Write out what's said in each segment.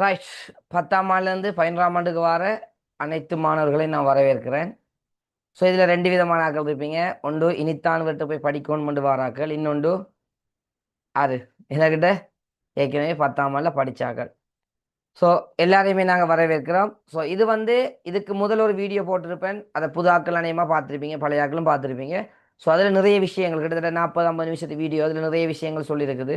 Right பத்தாம் ஆண்டுலேருந்து பதினொன்றாம் ஆண்டுக்கு வர அனைத்து மாணவர்களையும் நான் வரவேற்கிறேன். ஸோ இதில் ரெண்டு விதமான ஆக்கள் இருப்பீங்க. ஒன்று இனித்தான் போய் போய் படிக்கணும்னு வாராக்கள் இன்னொன்று அது என்கிட்ட ஏற்கனவே பத்தாம் ஆண்டில் படித்தாக்கள் ஸோ எல்லாரையுமே நாங்கள் வரவேற்கிறோம். ஸோ இது வந்து இதுக்கு முதல் ஒரு வீடியோ போட்டிருப்பேன். அதை புது ஆக்கள் அநேகமாக பார்த்துருப்பீங்க பழைய ஆக்களும் பார்த்துருப்பீங்க. ஸோ அதில் நிறைய விஷயங்கள் கிட்டத்தட்ட நாற்பது ஐம்பது நிமிஷத்து வீடியோ அதில் நிறைய விஷயங்கள் சொல்லியிருக்குது.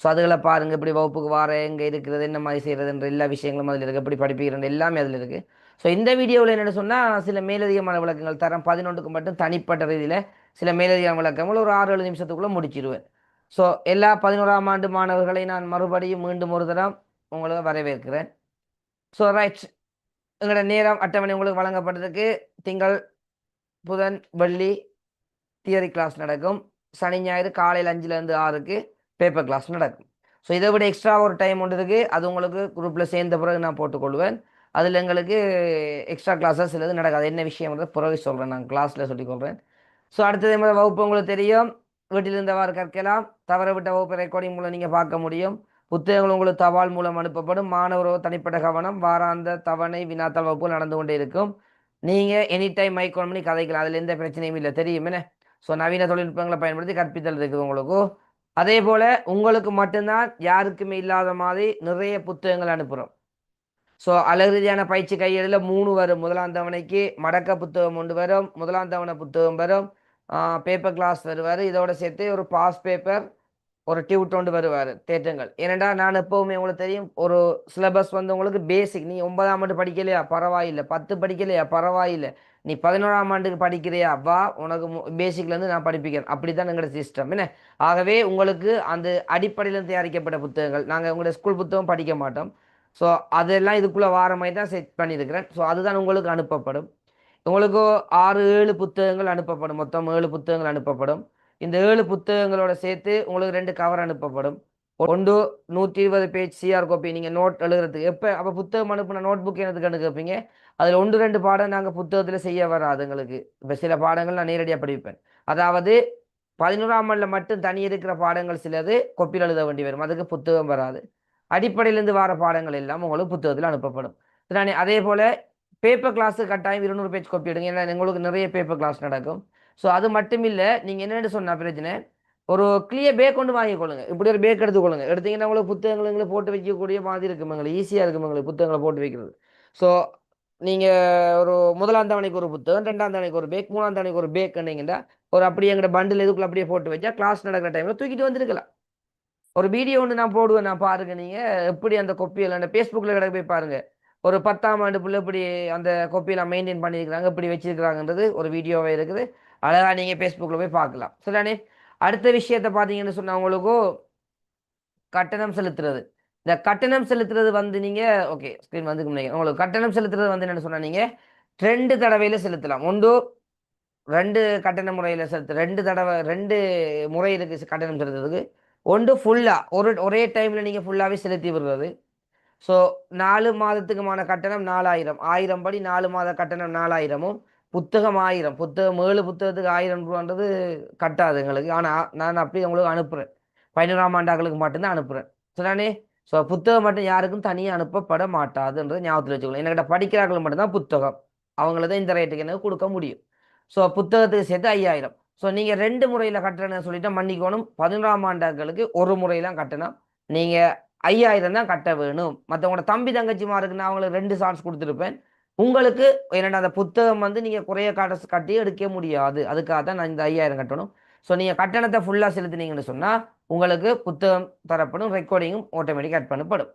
ஸோ அதுகளை பாருங்கள் இப்படி வகுப்புக்கு வார எங்கே இருக்கிறது என்ன மாதிரி செய்கிறதுன்ற எல்லா விஷயங்களும் அதில் இருக்குது எப்படி படிப்பிக்கிறது எல்லாமே அதில் இருக்குது ஸோ இந்த வீடியோவில் என்னென்னு சொன்னால் சில மேலதிகமான விளக்கங்கள் தரம் பதினொன்றுக்கு மட்டும் தனிப்பட்ட ரீதியில் சில மேலதிகமான விளக்கங்கள் ஒரு ஆறு ஏழு நிமிஷத்துக்குள்ளே முடிச்சிடுவேன் ஸோ எல்லா பதினோராம் ஆண்டு மாணவர்களை நான் மறுபடியும் மீண்டும் ஒரு தரம் உங்களை வரவேற்கிறேன். ஸோ ரைட் எங்களோட நேரம் அட்டவணை உங்களுக்கு வழங்கப்பட்டதுக்கு திங்கள் புதன் வெள்ளி தியரி கிளாஸ் நடக்கும். சனி ஞாயிறு காலையில் அஞ்சுலேருந்து ஆறுக்கு பேப்பர் கிளாஸ் நடக்கும். ஸோ இதை விட எக்ஸ்ட்ரா ஒரு டைம் ஒன்று இருக்குது அது உங்களுக்கு குரூப்பில் சேர்ந்த பிறகு நான் போட்டுக்கொள்வேன். அதில் எங்களுக்கு எக்ஸ்ட்ரா கிளாஸஸ் சிலது நடக்காது. என்ன விஷயம்ன்றது பிறகு சொல்கிறேன் நான் கிளாஸில் சொல்லிக்கொள்கிறேன் ஸோ அடுத்தது மாதிரி வகுப்பு உங்களுக்கு தெரியும். வீட்டில் இருந்தவாறு கற்கலாம். தவற விட்ட வகுப்பு ரெக்கார்டிங் மூலம் நீங்கள் பார்க்க முடியும். புத்தகங்கள் உங்களுக்கு தபால் மூலம் அனுப்பப்படும். மாணவரோ தனிப்பட்ட கவனம் வாராந்த தவணை வினாத்தாள் வகுப்பு நடந்து கொண்டே இருக்கும். நீங்கள் எனி டைம் மைக் பண்ணி கதைக்கலாம். அதில் எந்த பிரச்சனையும் இல்லை. தெரியும் என்ன? ஸோ நவீன தொழில்நுட்பங்களை பயன்படுத்தி கற்பித்தல் இருக்குது உங்களுக்கு. அதே போல் உங்களுக்கு மட்டும்தான் யாருக்குமே இல்லாத மாதிரி நிறைய புத்தகங்கள் அனுப்புகிறோம் ஸோ அழகு ரீதியான பயிற்சி கையெழுதில் மூணு வரும். முதலாம் தவணைக்கு மடக்க புத்தகம் ஒன்று வரும். முதலாம் தவணை புத்தகம் வரும். பேப்பர் கிளாஸ் வருவார். இதோட சேர்த்து ஒரு பாஸ் பேப்பர் ஒரு டியூட் ஒன்று வருவார். தேட்டங்கள் ஏனெண்டா நான் எப்போவுமே உங்களுக்கு தெரியும் ஒரு சிலபஸ் வந்து உங்களுக்கு பேசிக் நீ ஒன்பதாம் ஆண்டு படிக்கலையா? பரவாயில்லை. பத்து படிக்கலையா? பரவாயில்லை. நீ பதினோராம் ஆண்டுக்கு படிக்கிறியா? வா உனக்கு பேசிக்லேருந்து நான் படிப்பிக்கிறேன். அப்படி தான் எங்களோட சிஸ்டம் என்ன? ஆகவே உங்களுக்கு அந்த அடிப்படையிலேருந்து தயாரிக்கப்பட்ட புத்தகங்கள் நாங்கள் உங்களோட ஸ்கூல் புத்தகம் படிக்க மாட்டோம். ஸோ அதெல்லாம் இதுக்குள்ளே வார மாதிரி தான் செட் பண்ணியிருக்கிறேன். ஸோ அதுதான் உங்களுக்கு அனுப்பப்படும். உங்களுக்கு ஆறு ஏழு புத்தகங்கள் அனுப்பப்படும். மொத்தம் ஏழு புத்தகங்கள் அனுப்பப்படும். இந்த ஏழு புத்தகங்களோட சேர்த்து உங்களுக்கு ரெண்டு கவர் அனுப்பப்படும். ஒன்று நூற்றி இருபது பேஜ் சிஆர் காப்பி நீங்கள் நோட் எழுதுறதுக்கு எப்போ அப்போ புத்தகம் அனுப்புன நோட் புக் எனக்கு அனுப்பிங்க அதில் ஒன்று ரெண்டு பாடம் நாங்கள் புத்தகத்தில் செய்ய வராது எங்களுக்கு. இப்போ சில பாடங்கள் நான் நேரடியாக படிப்பேன். அதாவது பதினோராம் ஆண்டில் மட்டும் தனி இருக்கிற பாடங்கள் சிலது கொப்பியில் எழுத வேண்டி வரும். அதுக்கு புத்தகம் வராது. அடிப்படையிலேருந்து வர பாடங்கள் எல்லாம் உங்களுக்கு புத்தகத்தில் அனுப்பப்படும். நான் அதே போல் பேப்பர் கிளாஸு கட்டாயம் இருநூறு பேஜ் கொப்பி எடுங்க. ஏன்னா எங்களுக்கு நிறைய பேப்பர் கிளாஸ் நடக்கும். ஸோ அது மட்டும் இல்லை நீங்கள் என்னென்னு சொன்னால் பிரச்சனை? ஒரு கிளியர் பேக் கொண்டு வாங்கிக்கொள்ளுங்க. இப்படி ஒரு பேக் எடுத்துக்கொள்ளுங்க. எடுத்தீங்கன்னா உங்களுக்கு புத்தகங்களை போட்டு வைக்கக்கூடிய மாதிரி இருக்கும் எங்களுக்கு ஈஸியாக இருக்கும் எங்களுக்கு புத்தகங்களை போட்டு வைக்கிறது. ஸோ நீங்கள் ஒரு முதலாம் தவணைக்கு ஒரு புத்தகம் ரெண்டாம் தவணைக்கு ஒரு பேக் மூணாம் தவணைக்கு ஒரு பேக் கண்டிங்கன்னா ஒரு அப்படியே எங்கள்கிட்ட பண்டில் இதுக்குள்ள அப்படியே போட்டு வச்சா கிளாஸ் நடக்கிற டைமில் தூக்கிட்டு வந்துருக்கலாம். ஒரு வீடியோ ஒன்று நான் போடுவேன் நான் பாருங்க நீங்கள் எப்படி அந்த கொப்பியில் அந்த ஃபேஸ்புக்கில் கிடக்க போய் பாருங்கள் ஒரு பத்தாம் ஆண்டு பிள்ளை இப்படி அந்த கொப்பியெல்லாம் மெயின்டைன் பண்ணியிருக்கிறாங்க இப்படி வச்சிருக்கிறாங்கன்றது ஒரு வீடியோவே இருக்குது. அழகாக நீங்கள் ஃபேஸ்புக்கில் போய் பார்க்கலாம். சரிதானே? அடுத்த விஷயத்தை பார்த்தீங்கன்னு சொன்னால் உங்களுக்கும் கட்டணம் செலுத்துறது. இந்த கட்டணம் செலுத்துறது வந்து நீங்கள் ஓகே ஸ்க்ரீன் வந்து உங்களுக்கு கட்டணம் செலுத்துறது வந்து என்னென்னு சொன்னால் நீங்கள் ரெண்டு தடவையில் செலுத்தலாம். ஒன்று ரெண்டு கட்டண முறையில் செலுத்து ரெண்டு தடவை ரெண்டு முறை இருக்குது கட்டணம் செலுத்துறதுக்கு. ஒன்று ஃபுல்லாக ஒரு ஒரே டைமில் நீங்கள் ஃபுல்லாகவே செலுத்தி விடுறது. ஸோ நாலு மாதத்துக்குமான கட்டணம் நாலாயிரம். ஆயிரம் படி நாலு மாத கட்டணம் நாலாயிரமும் புத்தகம் ஆயிரம் புத்தகம் ஏழு புத்தகத்துக்கு ஆயிரம் ரூபான்றது கட்டாது எங்களுக்கு. ஆனால் நான் அப்படி உங்களுக்கு அனுப்புகிறேன் பதினோராம் ஆண்டாக்களுக்கு மட்டும்தான் அனுப்புகிறேன் சொன்னானே ஸோ புத்தகம் மட்டும் யாருக்கும் தனியாக அனுப்பப்பட மாட்டாதுன்றதை ஞாபகத்தில் வச்சுக்கணும் என்கிட்ட படிக்கிறார்கள் மட்டும்தான் புத்தகம். அவங்கள தான் இந்த ரேட்டுக்கு எனக்கு கொடுக்க முடியும். ஸோ புத்தகத்துக்கு சேர்த்து ஐயாயிரம். ஸோ நீங்கள் ரெண்டு முறையில் கட்டணம் சொல்லிட்டு மன்னிக்கணும். பதினோராம் ஆண்டாக்களுக்கு ஒரு முறையெல்லாம் கட்டணம் நீங்கள் ஐயாயிரம் தான் கட்ட வேணும். மற்றவங்களோட தம்பி தங்கச்சிமாருக்கு நான் அவங்களுக்கு ரெண்டு சான்ஸ் கொடுத்துருப்பேன். உங்களுக்கு என்னென்ன அந்த புத்தகம் வந்து நீங்கள் குறைய காட்ட கட்டி எடுக்க முடியாது. அதுக்காக தான் நான் இந்த ஐயாயிரம் கட்டணும். ஸோ நீங்கள் கட்டணத்தை ஃபுல்லாக செலுத்தினீங்கன்னு சொன்னால் உங்களுக்கு புத்தகம் தரப்படும் ரெக்கார்டிங்கும் ஆட்டோமேட்டிக்காக கட் பண்ணப்படும்.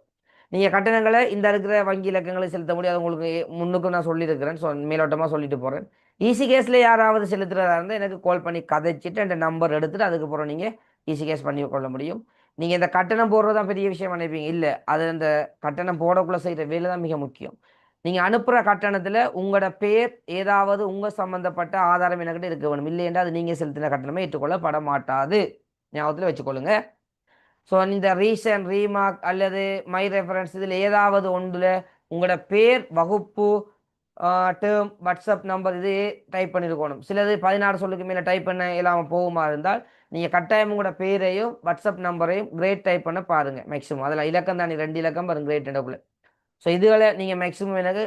நீங்கள் கட்டணங்களை இந்த இருக்கிற வங்கி இலக்கங்களை செலுத்த முடியாது உங்களுக்கு முன்னுக்கும் நான் சொல்லியிருக்கிறேன். ஸோ மேலோட்டமாக சொல்லிட்டு போகிறேன் ஈஸி கேஸில் யாராவது செலுத்துறதா இருந்தால் எனக்கு கால் பண்ணி கதைச்சிட்டு அந்த நம்பர் எடுத்துகிட்டு அதுக்கப்புறம் நீங்கள் ஈஸி கேஸ் பண்ணி கொள்ள முடியும். நீங்கள் இந்த கட்டணம் போடுறது தான் பெரிய விஷயம் நினைப்பீங்க. இல்லை அது அந்த கட்டணம் போடக்குள்ளே செய்கிற வேலை தான் மிக முக்கியம். நீங்கள் அனுப்புகிற கட்டணத்தில் உங்களோட பேர் ஏதாவது உங்கள் சம்மந்தப்பட்ட ஆதாரம் என்கிட்ட இருக்க வேணும். இல்லையென்றால் அது நீங்கள் செலுத்தின கட்டணமே ஏற்றுக்கொள்ளப்பட மாட்டாது ஞாபகத்தில் வச்சுக்கொள்ளுங்க. ஸோ இந்த ரீசன் ரீமார்க் அல்லது மை ரெஃபரன்ஸ் இதில் ஏதாவது ஒன்றில் உங்களோட பேர் வகுப்பு டேர்ம் வாட்ஸ்அப் நம்பர் இது டைப் பண்ணியிருக்கணும் சிலது பதினாறு சொல்லுக்கு மேலே டைப் பண்ண இல்லாமல் போகுமா இருந்தால் நீங்கள் கட்டாயம் உங்களோட பேரையும் வாட்ஸ்அப் நம்பரையும் கிரேட் டைப் பண்ண பாருங்கள் மேக்ஸிமம் அதில் இலக்கம் தானே ரெண்டு இலக்கம் பாருங்க கிரேட் இடக்குள்ள ஸோ இதுகளை நீங்கள் மேக்ஸிமம் எனக்கு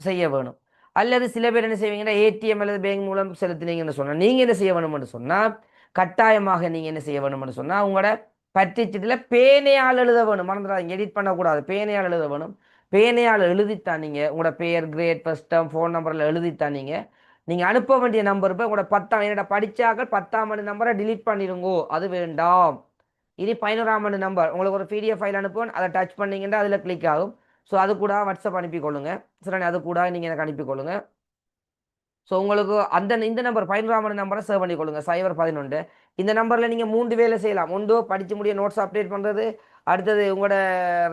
செய்ய வேணும். அல்லது சில பேர் என்ன செய்வீங்கன்னா ஏடிஎம் அல்லது பேங்க் மூலம் செலுத்தினீங்கன்னு சொன்னால் நீங்கள் என்ன செய்ய வேணும்னு சொன்னால் கட்டாயமாக நீங்கள் என்ன செய்ய வேணும்னு சொன்னால் உங்களோட பற்றிச்சீட்டில் பேனையால் எழுத வேணும். மறந்துடாதீங்க. எடிட் பண்ணக்கூடாது. பேனையால் எழுத வேணும். பேனையால் எழுதித்தான் நீங்கள் உங்களோட பேர் கிரேட் ஃபஸ்டம் ஃபோன் நம்பரில் எழுதித்தான் நீங்கள் நீங்கள் அனுப்ப வேண்டிய நம்பர் இப்போ உங்களோட பத்தாம் என்னோட படித்தாக்கள் பத்தாம் ஆண்டு நம்பரை டிலீட் பண்ணிடுங்கோ. அது வேண்டாம். இது பதினோராம் ஆண்டு நம்பர் உங்களுக்கு ஒரு பிடிஎஃப் ஃபைல் அனுப்புவேன். அதை டச் பண்ணிங்கன்னா அதில் கிளிக் ஆகும். ஸோ அது கூட வாட்ஸ்அப் அனுப்பிக்கொள்ளுங்க. சரி அது கூட நீங்கள் எனக்கு அனுப்பிக்கொள்ளுங்க. ஸோ உங்களுக்கு அந்த இந்த நம்பர் பதினோராம் நம்பரை சேவ் பண்ணிக்கொள்ளுங்க. சைபர் பதினொன்று. இந்த நம்பரில் நீங்கள் மூன்று வேலை செய்யலாம். ஒன்று படித்து முடிய நோட்ஸ் அப்டேட் பண்ணுறது அடுத்தது உங்களோட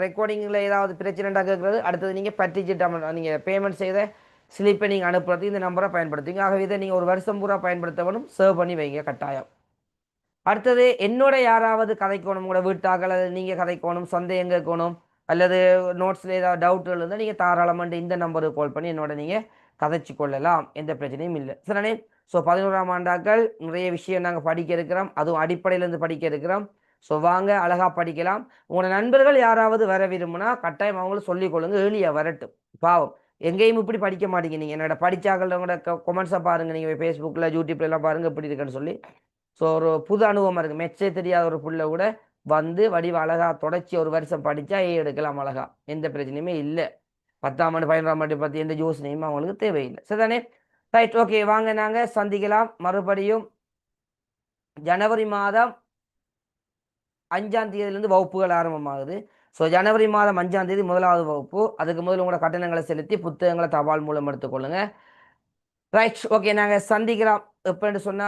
ரெக்கார்டிங்கில் ஏதாவது பிரச்சனைண்டா கேட்குறது அடுத்தது நீங்கள் பற்றிச்சிட்டு நீங்கள் பேமெண்ட் செய்த ஸ்லிப்பை நீங்கள் அனுப்புறது. இந்த நம்பரை பயன்படுத்துங்க ஆகவே இதை நீங்கள் ஒரு வருஷம் பூரா பயன்படுத்தவனும் சேவ் பண்ணி வைங்க. கட்டாயம். அடுத்தது என்னோட யாராவது கதைக்கணும் உங்களோட வீட்டாக அல்லது நீங்கள் கதைக்கணும் சந்தேகம் கேட்கணும் அல்லது நோட்ஸில் ஏதாவது டவுட்டுகள் இருந்தால் நீங்கள் தாராளமாக இந்த நம்பருக்கு கால் பண்ணி என்னோட நீங்கள் கதைச்சு கொள்ளலாம். எந்த பிரச்சனையும் இல்லை. சரிண்ணே ஸோ பதினோராம் ஆண்டாக்கள் நிறைய விஷயம் நாங்கள் படிக்க இருக்கிறோம். அதுவும் அடிப்படையிலேருந்து படிக்க இருக்கிறோம். ஸோ வாங்க அழகாக படிக்கலாம். உங்களோட நண்பர்கள் யாராவது வர விரும்புனா கட்டாயம் அவங்களும் சொல்லிக் கொள்ளுங்க. ஏழியாக வரட்டும். பாவம். எங்கேயும் இப்படி படிக்க மாட்டீங்க நீங்கள் என்னோட படித்தாக்கள் கொமெண்ட்ஸை பாருங்கள் நீங்கள் ஃபேஸ்புக்கில் யூடியூப்ல எல்லாம் பாருங்கள் இப்படி இருக்குன்னு சொல்லி. ஸோ ஒரு புது அனுபவமாக இருக்குது மெச்சே தெரியாத ஒரு பிள்ளை கூட வந்து வடிவ அழகா தொடர்ச்சி ஒரு வருஷம் படித்தா ஏ எடுக்கலாம் அழகா. எந்த பிரச்சனையுமே இல்லை. பத்தாம் ஆண்டு பதினொன்றாம் ஆண்டு பற்றி எந்த யோசனையும் அவங்களுக்கு தேவையில்லை. சரிதானே? ரைட் ஓகே வாங்க நாங்கள் சந்திக்கலாம். மறுபடியும் ஜனவரி மாதம் அஞ்சாம் தேதியிலேருந்து வகுப்புகள் ஆரம்பமாகுது. ஸோ ஜனவரி மாதம் அஞ்சாம் தேதி முதலாவது வகுப்பு. அதுக்கு முதல்ல உங்களோட கட்டணங்களை செலுத்தி புத்தகங்களை தபால் மூலம் எடுத்துக்கொள்ளுங்க. ரைட் ஓகே நாங்கள் சந்திக்கலாம். எப்படின்னு சொன்னால்